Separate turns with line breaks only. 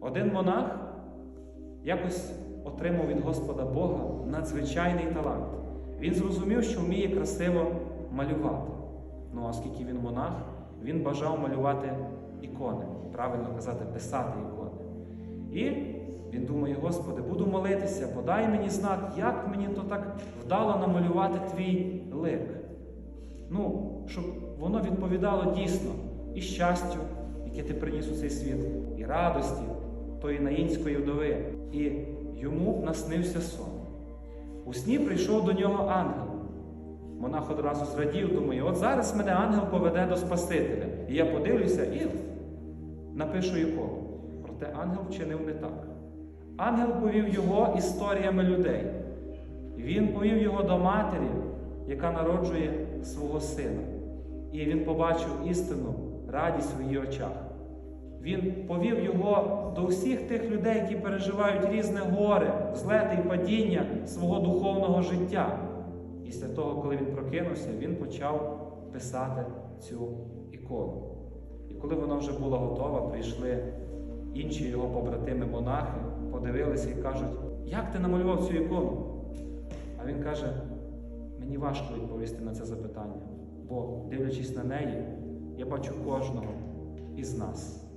Один монах якось отримав від Господа Бога надзвичайний талант. Він зрозумів, що вміє красиво малювати. Ну, оскільки він монах, він бажав малювати ікони, правильно казати, писати ікони. І він думає, Господи, буду молитися, подай мені знак, як мені то так вдало намалювати твій лик. Ну, щоб воно відповідало дійсно і щастю, яке ти приніс у цей світ, і радості тої наїнської вдови. І йому наснився сон. У сні прийшов до нього ангел. Монах одразу зрадів, думає, от зараз мене ангел поведе до Спасителя. І я подивлюся і напишу ікону. Проте ангел вчинив не так. Ангел повів його історіями людей. Він повів його до матері, яка народжує свого сина. І він побачив істину, радість в її очах. Він повів його до всіх тих людей, які переживають різне горе, злети і падіння свого духовного життя. Після того, коли він прокинувся, він почав писати цю ікону. І коли вона вже була готова, прийшли інші його побратими монахи, подивилися і кажуть, як ти намалював цю ікону? А він каже: мені важко відповісти на це запитання, бо, дивлячись на неї, я бачу кожного із нас.